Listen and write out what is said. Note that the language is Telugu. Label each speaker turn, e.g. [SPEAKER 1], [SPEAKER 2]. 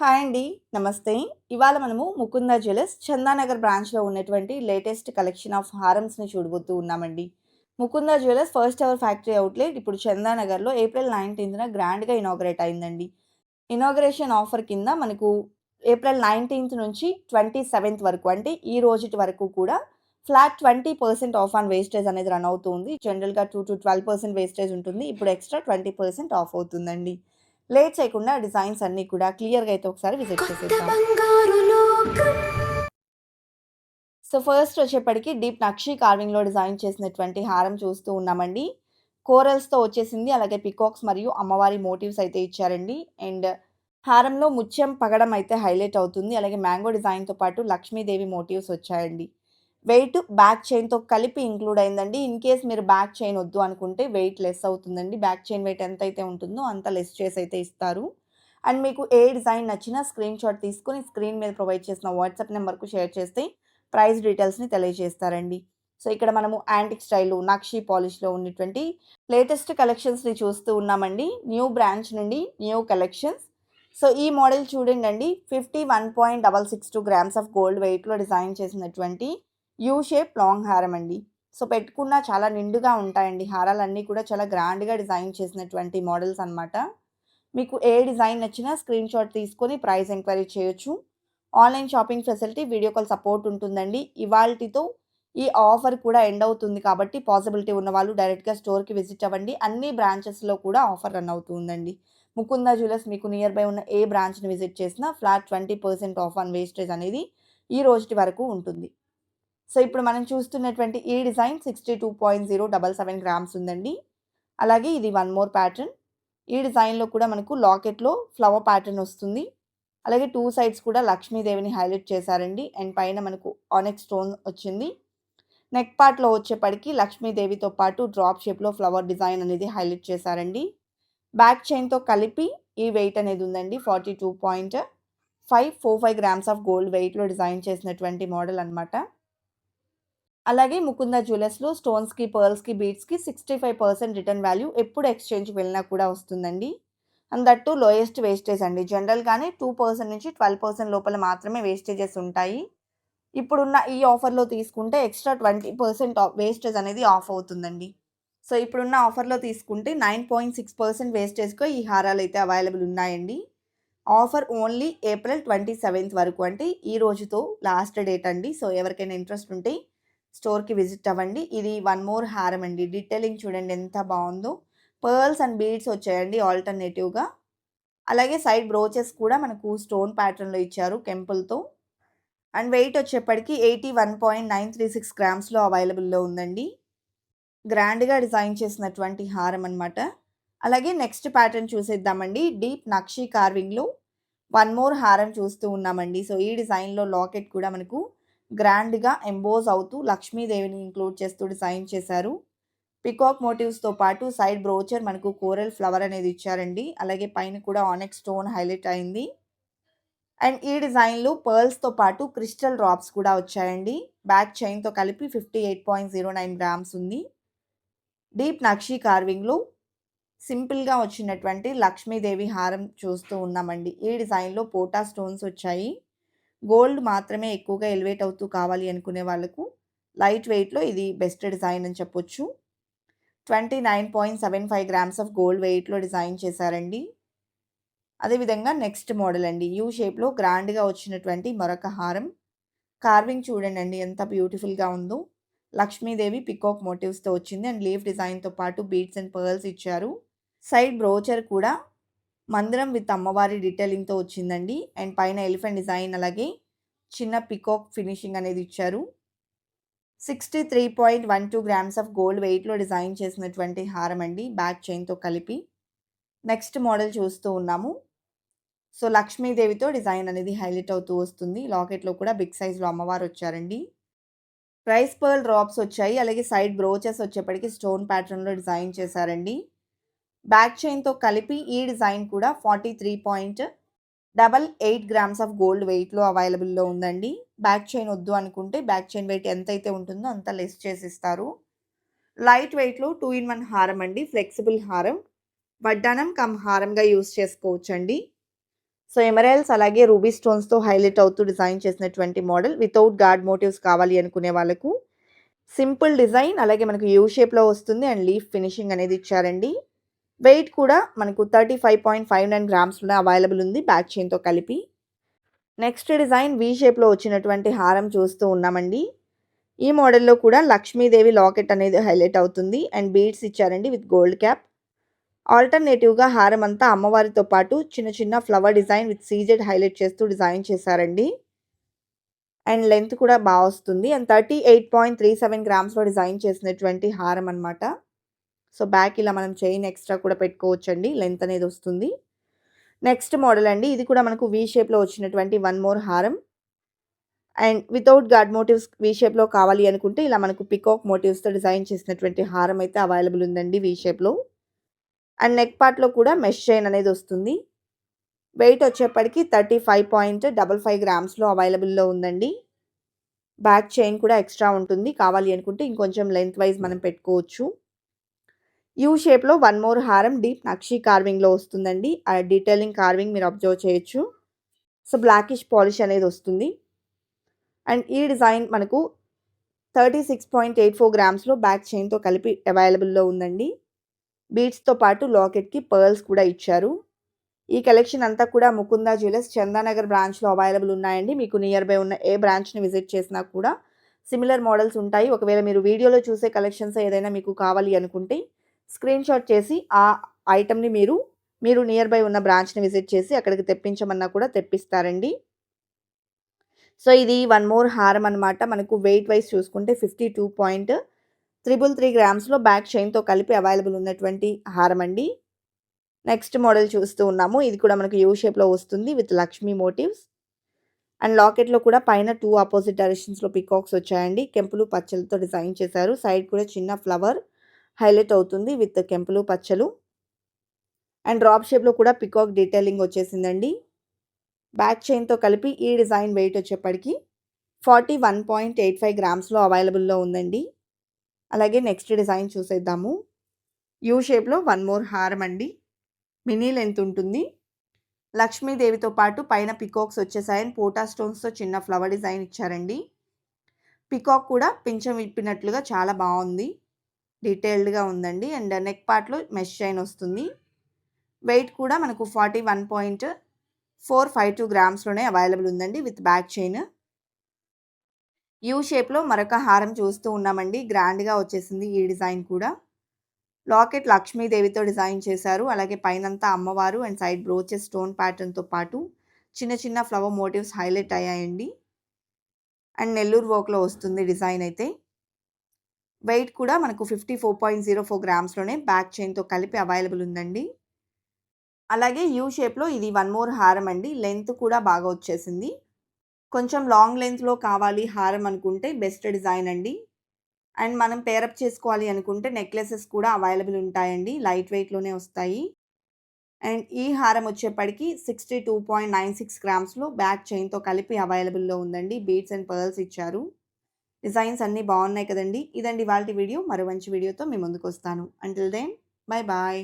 [SPEAKER 1] హాయ్ అండి. నమస్తే. ఇవాళ మనము ముకుంద జ్యువెలర్స్ చందానగర్ బ్రాంచ్లో ఉన్నటువంటి లేటెస్ట్ కలెక్షన్ ఆఫ్ హారమ్స్ని చూడబోతూ ఉన్నామండి. Mukunda jewellers first our factory outlet ఇప్పుడు చందానగర్లో ఏప్రిల్ నైన్టీన్త్న గ్రాండ్గా ఇనాగ్రేట్ అయిందండి. ఇనాగ్రేషన్ ఆఫర్ కింద మనకు ఏప్రిల్ నైన్టీన్త్ నుంచి ట్వంటీ సెవెంత్ వరకు అంటే ఈ రోజుటి వరకు కూడా flat twenty percent off on wastage అనేది రన్ అవుతుంది జనరల్గా two to twelve percent wastage ఉంటుంది. ఇప్పుడు ఎక్స్ట్రా ట్వంటీ పర్సెంట్ ఆఫ్ అవుతుందండి. లేట్ చేయకుండా డిజైన్స్ అన్నీ కూడా క్లియర్గా అయితే ఒకసారి విజిట్ చేసేద్దాం. సో ఫస్ట్ వచ్చేప్పటికి డీప్ నక్షి కార్వింగ్లో డిజైన్ చేసినటువంటి హారం చూస్తూ ఉన్నామండి. కోరల్స్తో వచ్చేసింది అలాగే పికాక్స్ మరియు అమ్మవారి మోటివ్స్ అయితే ఇచ్చారండి. అండ్ హారంలో ముత్యం పగడం అయితే హైలైట్ అవుతుంది. అలాగే మ్యాంగో డిజైన్తో పాటు లక్ష్మీదేవి మోటివ్స్ వచ్చాయండి. వెయిట్ బ్యాక్ చైన్తో కలిపి ఇంక్లూడ్ అయిందండి. ఇన్ కేస్ మీరు బ్యాక్ చైన్ వద్దు అనుకుంటే వెయిట్ లెస్ అవుతుందండి. బ్యాక్ చైన్ వెయిట్ ఎంత అయితే ఉంటుందో అంత లెస్ చేసి అయితే ఇస్తారు. అండ్ మీకు ఏ డిజైన్ నచ్చినా స్క్రీన్ షాట్ తీసుకొని స్క్రీన్ మీద ప్రొవైడ్ చేసిన వాట్సాప్ నెంబర్కు షేర్ చేస్తే ప్రైస్ డీటెయిల్స్ని తెలియజేస్తారండి. సో ఇక్కడ మనము యాంటిక్ స్టైల్ నక్షీ పాలిష్లో ఉన్నటువంటి లేటెస్ట్ కలెక్షన్స్ని చూస్తూ ఉన్నామండి. న్యూ బ్రాంచ్ నుండి న్యూ కలెక్షన్స్. సో ఈ మోడల్ చూడండి అండి fifty one point double six two grams of gold వెయిట్లో డిజైన్ చేసినటువంటి యూ షేప్ లాంగ్ హారం అండి సో పెట్టుకున్న చాలా నిండుగా ఉంటాయండి. హారాలన్నీ కూడా చాలా గ్రాండ్గా డిజైన్ చేసినటువంటి మోడల్స్ అనమాట మీకు ఏ డిజైన్ నచ్చినా స్క్రీన్ షాట్ తీసుకొని ప్రైస్ ఎంక్వైరీ చేయొచ్చు. Online shopping facility video call support ఉంటుందండి. ఇవాల్టితో ఈ ఆఫర్ కూడా ఎండ్ అవుతుంది కాబట్టి పాసిబిలిటీ ఉన్న వాళ్ళు డైరెక్ట్గా స్టోర్కి విజిట్ అవ్వండి. అన్ని బ్రాంచెస్లో కూడా ఆఫర్ రన్ అవుతుందండి. ముకుంద జ్యువెలర్స్ మీకు నియర్ బై ఉన్న ఏ బ్రాంచ్ని విజిట్ చేసినా flat twenty percent off on wastage అనేది ఈ రోజుటి వరకు ఉంటుంది. సో ఇప్పుడు మనం చూస్తున్నటువంటి ఈ design sixty two point zero double seven grams ఉందండి. అలాగే ఇది వన్ మోర్ ప్యాటర్న్ ఈ డిజైన్లో కూడా మనకు లాకెట్లో ఫ్లవర్ ప్యాటర్న్ వస్తుంది. అలాగే టూ సైడ్స్ కూడా లక్ష్మీదేవిని హైలైట్ చేశారండి. అండ్ పైన మనకు ఆనెక్ స్టోన్ వచ్చింది. నెక్ పార్ట్లో వచ్చేప్పటికి లక్ష్మీదేవితో పాటు డ్రాప్ షేప్లో ఫ్లవర్ డిజైన్ అనేది హైలైట్ చేశారండి. బ్యాక్ చైన్తో కలిపి ఈ వెయిట్ అనేది ఉందండి. Forty two point five four five grams of gold వెయిట్లో డిజైన్ చేసినటువంటి మోడల్ అనమాట అలాగే ముకుంద జ్యువెలర్స్లో స్టోన్స్కి పర్ల్స్కి బీట్స్కి sixty five percent return value ఎప్పుడు ఎక్స్చేంజ్ వెళ్ళినా కూడా వస్తుందండి. అండ్ దట్టు లోయెస్ట్ వేస్టేజ్ అండి. జనరల్గానే టూ పర్సెంట్ నుంచి ట్వెల్వ్ పర్సెంట్ లోపల మాత్రమే వేస్టేజెస్ ఉంటాయి. ఇప్పుడున్న ఈ ఆఫర్లో తీసుకుంటే ఎక్స్ట్రా ట్వంటీ పర్సెంట్ వేస్టేజ్ అనేది ఆఫ్ అవుతుందండి. సో ఇప్పుడున్న ఆఫర్లో తీసుకుంటే నైన్ పాయింట్ సిక్స్ పర్సెంట్ వేస్టేజ్గా ఈ హారాలు అయితే అవైలబుల్ ఉన్నాయండి. Offer only April twenty seventh వరకు అంటే ఈ రోజుతో లాస్ట్ డేట్ అండి. సో ఎవరికైనా ఇంట్రెస్ట్ ఉంటే స్టోర్కి విజిట్ అవ్వండి. ఇది వన్ మోర్ హారం అండి. డీటెయిలింగ్ చూడండి ఎంత బాగుందో. పర్ల్స్ అండ్ బీడ్స్ వచ్చాయండి ఆల్టర్నేటివ్గా. అలాగే సైడ్ బ్రోచెస్ కూడా మనకు స్టోన్ ప్యాటర్న్లో ఇచ్చారు కెంపుల్తో. అండ్ వెయిట్ వచ్చేప్పటికి eighty one point nine three six గ్రామ్స్లో అవైలబుల్లో ఉందండి. గ్రాండ్గా డిజైన్ చేసినటువంటి హారం అనమాట అలాగే నెక్స్ట్ ప్యాటర్న్ చూసేద్దామండి. డీప్ నక్షి కార్వింగ్లో వన్ మోర్ హారం చూస్తూ ఉన్నామండి. సో ఈ డిజైన్లో లాకెట్ కూడా మనకు గ్రాండ్గా ఎంబోజ్ అవుతూ లక్ష్మీదేవిని ఇంక్లూడ్ చేస్తూ డిజైన్ చేశారు. పికాక్ మోటివ్స్తో పాటు సైడ్ బ్రోచర్ మనకు కోరల్ ఫ్లవర్ అనేది ఇచ్చారండి. అలాగే పైన కూడా ఆనెక్ స్టోన్ హైలైట్ అయింది. అండ్ ఈ డిజైన్లో పర్ల్స్తో పాటు క్రిస్టల్ డ్రాప్స్ కూడా వచ్చాయండి. బ్యాక్ చైన్తో కలిపి fifty eight point zero nine grams ఉంది. డీప్ నక్షి కార్వింగ్లో సింపుల్గా వచ్చినటువంటి లక్ష్మీదేవి హారం చూస్తూ ఉన్నామండి. ఈ డిజైన్లో పోటా స్టోన్స్ వచ్చాయి. గోల్డ్ మాత్రమే ఎక్కువగా ఎలివేట్ అవుతూ కావాలి అనుకునే వాళ్ళకు లైట్ వెయిట్లో ఇది బెస్ట్ డిజైన్ అని చెప్పొచ్చు. Twenty nine point seven five grams of gold వెయిట్లో డిజైన్ చేశారండి. అదేవిధంగా నెక్స్ట్ మోడల్ అండి. యూ షేప్లో గ్రాండ్గా వచ్చినటువంటి మరొక హారం. కార్వింగ్ చూడండి అండి ఎంత బ్యూటిఫుల్గా ఉందో. లక్ష్మీదేవి పికాక్ మోటివ్స్తో వచ్చింది. అండ్ లీఫ్ డిజైన్తో పాటు బీట్స్ అండ్ పర్ల్స్ ఇచ్చారు. సైడ్ బ్రోచర్ కూడా మందిరం విత్ అమ్మవారి డీటెయిలింగ్తో వచ్చిందండి. అండ్ పైన ఎలిఫెంట్ డిజైన్ అలాగే చిన్న పికాక్ ఫినిషింగ్ అనేది ఇచ్చారు. Sixty three point one two grams of gold వెయిట్లో డిజైన్ చేసినటువంటి హారం అండి. బ్యాక్ చైన్తో కలిపి. నెక్స్ట్ మోడల్ చూస్తూ ఉన్నాము. సో లక్ష్మీదేవితో డిజైన్ అనేది హైలైట్ అవుతూ వస్తుంది. లాకెట్లో కూడా బిగ్ సైజ్లో అమ్మవారు వచ్చారండి. రైస్ పర్ల్ డ్రాప్స్ వచ్చాయి. అలాగే సైడ్ బ్రోచెస్ వచ్చేప్పటికి స్టోన్ ప్యాటర్న్లో డిజైన్ చేశారండి. బ్యాక్ చైన్తో కలిపి ఈ డిజైన్ కూడా forty three point double eight grams of gold వెయిట్లో అవైలబుల్లో ఉందండి. బ్యాక్ చైన్ వద్దు అనుకుంటే బ్యాక్ చైన్ వెయిట్ ఎంతైతే ఉంటుందో అంత లెస్ చేసిస్తారు. లైట్ వెయిట్లో టూ ఇన్ వన్ హారం అండి ఫ్లెక్సిబుల్ హారం. వడ్డానం కమ్ హారంగా యూస్ చేసుకోవచ్చండి. సో ఎమరాల్డ్స్ అలాగే రూబీ స్టోన్స్‌తో హైలైట్ అవుతూ డిజైన్ చేసినటువంటి మోడల్. వితౌట్ గార్డ్ మోటివ్స్ కావాలి అనుకునే వాళ్ళకు. సింపుల్ డిజైన్ అలాగే మనకు యూ షేప్‌లో వస్తుంది అండ్ లీఫ్ ఫినిషింగ్ అనేది ఇచ్చారండి. వెయిట్ కూడా మనకు 35.59 గ్రామ్స్‌లోనే అవైలబుల్ ఉంది బ్యాక్ చైన్‌తో కలిపి. నెక్స్ట్ డిజైన్ వి షేప్‌లో వచ్చినటువంటి హారం చూస్తూ ఉన్నామండి. ఈ మోడల్‌లో కూడా లక్ష్మీదేవి లాకెట్ అనేది హైలైట్ అవుతుంది అండ్ బీడ్స్ ఇచ్చారండి విత్ గోల్డ్ క్యాప్. ఆల్టర్‌నేటివ్‌గా హారం అంతా అమ్మవారితో పాటు చిన్న చిన్న flower design with CZ highlight చేస్తూ డిజైన్ చేశారండి. అండ్ లెంత్ కూడా బాగా వస్తుంది. అండ్ 38.37 గ్రామ్స్‌లో డిజైన్ చేసినటువంటి హారం అనమాట. సో, బ్యాక్ ఇలా మనం చైన్ ఎక్స్‌ట్రా కూడా పెట్టుకోవచ్చండి. లెంత్ అనేది వస్తుంది. నెక్స్ట్ మోడల్ అండి. ఇది కూడా మనకు వి షేప్‌లో వచ్చినటువంటి వన్ మోర్ హారం. And without god motifs V షేప్‌లో కావాలి అనుకుంటే ఇలా మనకు పికాక్ మోటివ్స్‌తో డిజైన్ చేసినటువంటి హారం అయితే అవైలబుల్ ఉందండి వి షేప్‌లో. అండ్ నెక్ పార్ట్‌లో కూడా మెష్ చైన్ అనేది వస్తుంది. వెయిట్ వచ్చేప్పటికి 35.55 గ్రామ్స్‌లో అవైలబుల్‌లో ఉందండి. బ్యాక్ చైన్ కూడా ఎక్స్‌ట్రా ఉంటుంది. కావాలి అనుకుంటే ఇంకొంచెం లెంత్ వైస్ మనం పెట్టుకోవచ్చు. యూ షేప్‌లో వన్ మోర్ హారం డీప్ నక్షి కార్వింగ్‌లో వస్తుందండి. ఆ డీటెయిలింగ్ కార్వింగ్ మీరు అబ్జర్వ్ చేయొచ్చు. సో, బ్లాకిష్ పాలిష్ అనేది వస్తుంది. అండ్ ఈ డిజైన్ మనకు 36.84 గ్రామ్స్‌లో బ్యాక్ చైన్‌తో కలిపి అవైలబుల్‌లో ఉందండి. బీట్స్తో పాటు లాకెట్‌కి పర్ల్స్ కూడా ఇచ్చారు. ఈ కలెక్షన్ అంతా కూడా ముకుందా జ్యువెలర్స్ చందానగర్ బ్రాంచ్‌లో అవైలబుల్ ఉన్నాయండి. మీకు నియర్ బై ఉన్న ఏ బ్రాంచ్‌ని విజిట్ చేసినా కూడా సిమిలర్ మోడల్స్ ఉంటాయి. ఒకవేళ మీరు వీడియోలో చూసే కలెక్షన్స్ ఏదైనా మీకు కావాలి అనుకుంటే స్క్రీన్‌షాట్ చేసి ఆ ఐటమ్ని మీరు, మీరు నియర్ బై ఉన్న బ్రాంచ్‌ని విజిట్ చేసి అక్కడికి తెప్పించమన్నా కూడా తెప్పిస్తారండి. సో, ఇది వన్ మోర్ హారం అనమాట. మనకు వెయిట్ వైస్ చూసుకుంటే 52.333 గ్రామ్స్‌లో బ్యాక్ చైన్‌తో కలిపి అవైలబుల్ ఉన్నటువంటి హారం అండి. నెక్స్ట్ మోడల్ చూస్తూ ఉన్నాము. ఇది కూడా మనకు యూ షేప్‌లో వస్తుంది విత్ లక్ష్మీ మోటివ్స్. అండ్ లాకెట్‌లో కూడా పైన టూ ఆపోజిట్ డైరెక్షన్స్‌లో పీకాక్స్ వచ్చాయండి. కెంపులు, పచ్చలతో డిజైన్ చేశారు. సైడ్ కూడా చిన్న ఫ్లవర్ హైలైట్ అవుతుంది విత్ కెంపులు, పచ్చలు. అండ్ డ్రాప్ షేప్‌లో కూడా పీకాక్ డీటెయిలింగ్ వచ్చేసిందండి. బ్యాక్ చైన్‌తో కలిపి ఈ డిజైన్ వెయిట్ వచ్చేప్పటికి 41.85 గ్రామ్స్‌లో అవైలబుల్‌లో ఉందండి. అలాగే నెక్స్ట్ డిజైన్ చూసేద్దాము. యూ షేప్‌లో వన్ మోర్ హారం అండి. మినీ లెంత్ ఉంటుంది. లక్ష్మీదేవితో పాటు పైన పీకాక్స్ వచ్చేసాయని పోటా స్టోన్స్‌తో చిన్న ఫ్లవర్ డిజైన్ ఇచ్చారండి. పికాక్ కూడా పింఛం విప్పినట్లుగా చాలా బాగుంది డీటెయిల్డ్‌గా ఉందండి. అండ్ నెక్ పార్ట్‌లో మెష్ చైన్ వస్తుంది. వెయిట్ కూడా మనకు 41.452 గ్రామ్స్‌లోనే అవైలబుల్ ఉందండి విత్ బ్యాక్ చైన్. యూ షేప్‌లో మరొక హారం చూస్తూ ఉన్నామండి. గ్రాండ్‌గా వచ్చేసింది ఈ డిజైన్ కూడా. లాకెట్ లక్ష్మీదేవితో డిజైన్ చేశారు. అలాగే పైనంతా అమ్మవారు అండ్ సైడ్ బ్రోచెస్ స్టోన్ ప్యాటర్న్‌తో పాటు చిన్న చిన్న ఫ్లవర్ మోటివ్స్ హైలైట్ అయ్యాయండి. అండ్ నెల్లూరు వర్క్‌లో వస్తుంది డిజైన్ అయితే. వెయిట్ కూడా మనకు 54.04 గ్రామ్స్‌లోనే బ్యాక్ చైన్‌తో కలిపి అవైలబుల్ ఉందండి. అలాగే యూ షేప్‌లో ఇది వన్ మోర్ హారం అండి. లెంత్ కూడా బాగా వచ్చేసింది. కొంచెం లాంగ్ లెంత్లో కావాలి హారం అనుకుంటే బెస్ట్ డిజైన్ అండి. అండ్ మనం పేరప్ చేసుకోవాలి అనుకుంటే నెక్లెసెస్ కూడా అవైలబుల్ ఉంటాయండి. లైట్ వెయిట్‌లోనే వస్తాయి. అండ్ ఈ హారం వచ్చేప్పటికి 62.96 గ్రామ్స్‌లో బ్యాక్ చైన్‌తో కలిపి అవైలబుల్‌లో ఉందండి. బీడ్స్ అండ్ పర్ల్స్ ఇచ్చారు. డిజైన్స్ అన్నీ బాగున్నాయి కదండి ఇదండి వాళ్ళ వీడియో. మరో మంచి వీడియోతో మీ ముందుకొస్తాను. Until then bye bye.